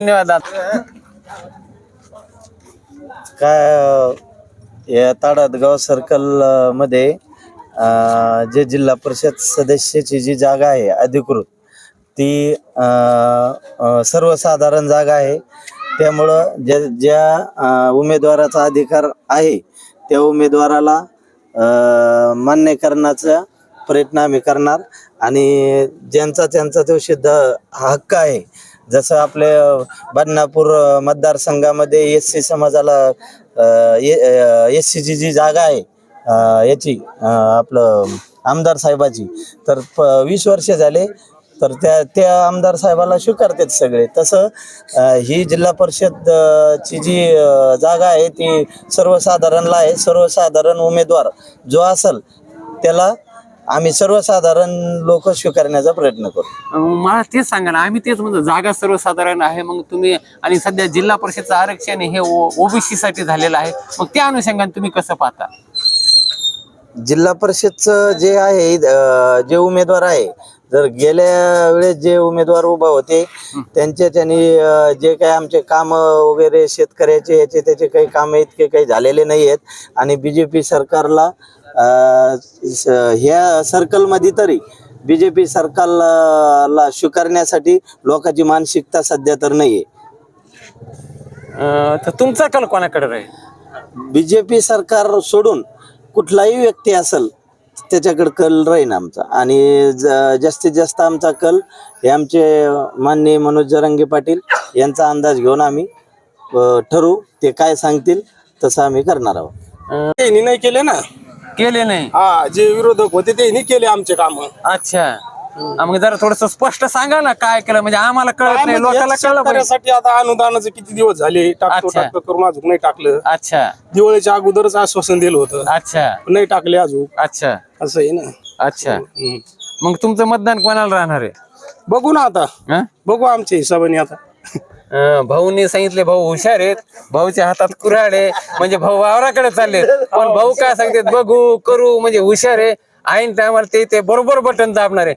धन्यवाद काय या ताडात गाव सर्कलमध्ये जे जिल्हा परिषद सदस्याची जी जागा आहे अधिकृत ती सर्वसाधारण जागा आहे. त्यामुळं ज्या ज्या उमेदवाराचा अधिकार आहे त्या उमेदवाराला मान्य करण्याचा प्रयत्न आम्ही करणार. आणि ज्यांचा त्यांचा तो सिद्ध हक्क आहे जसं आपले बदनापूर मतदारसंघामध्ये एस सी समाजाला एस सीची जी जागा आहे याची आपलं आमदार साहेबाची तर प वीस वर्ष झाले तर त्या त्या आमदार साहेबाला स्वीकारतात सगळे. तसं ही जिल्हा परिषद ची जी जागा आहे ती सर्वसाधारणला आहे. सर्वसाधारण उमेदवार जो असल त्याला आम्ही सर्वसाधारण लोक स्वीकारण्याचा प्रयत्न करू. अं, मला तेच सांगा ना आम्ही तेच म्हणतो जागा सर्वसाधारण आहे मग तुम्ही आणि सध्या जिल्हा परिषदचं आरक्षण हे ओबीसी साठी झालेलं आहे मग त्या अनुषंगाने तुम्ही कसं पाहता? जिल्हा परिषदचं जे आहे अ, जे उमेदवार आहे जर गेल्या वेळेस जे उमेदवार उभा होते त्यांचे त्यांनी जे काही आमचे काम वगैरे शेतकऱ्याचे याचे त्याचे काही काम इतके काही झालेले नाही आहेत आणि बी जे पी सरकारला ह्या सर्कलमध्ये तरी बी जे पी सरकारला स्वीकारण्यासाठी लोकांची मानसिकता सध्या तर नाही आहे तर तुमचा कल कोणाकडे राहील? बी जे पी सरकार सोडून कुठलाही व्यक्ती असेल त्याच्याकडे कल राहीन आमचा. आणि ज- जास्तीत जास्त आमचा कल हे आमचे माननीय मनोज जरंगे पाटील यांचा अंदाज घेऊन आम्ही अ, ठरवू. ते काय सांगतील तसं आम्ही करणार आहोत. त्यांनी नाही केले ना? केले नाही. हा जे विरोधक होते त्यांनी केले आमचे काम. अच्छा. अं, मग जरा थोडस स्पष्ट सांगा ना काय केलं म्हणजे आम्हाला कळत नाही लोकांना कळलं पाहिजे. शेतकऱ्यासाठी आता अनुदानाचे किती दिवस झाले टाकतो अच्छा. टाकतो करून अजून नाही टाकलं. अच्छा. दिवाळीच्या अगोदरच आश्वासन दिलं होतं. अच्छा. नाही टाकले अजून. अच्छा. असं आहे ना. अच्छा. हम्म. मग तुमचं मतदान कोणाला राहणार आहे? बघू ना आता. हं? बघू आमच्या हिशोबाने आता. अं, भाऊनी सांगितले भाऊ हुशार आहेत. भाऊच्या हातात कुऱ्हाड आहे. म्हणजे भाऊ वावराकडे चालले पण भाऊ काय सांगतात बघू करू म्हणजे हुशार आहे. ऐन टायमाला ते ते बरोबर बटन दाबणार आहे.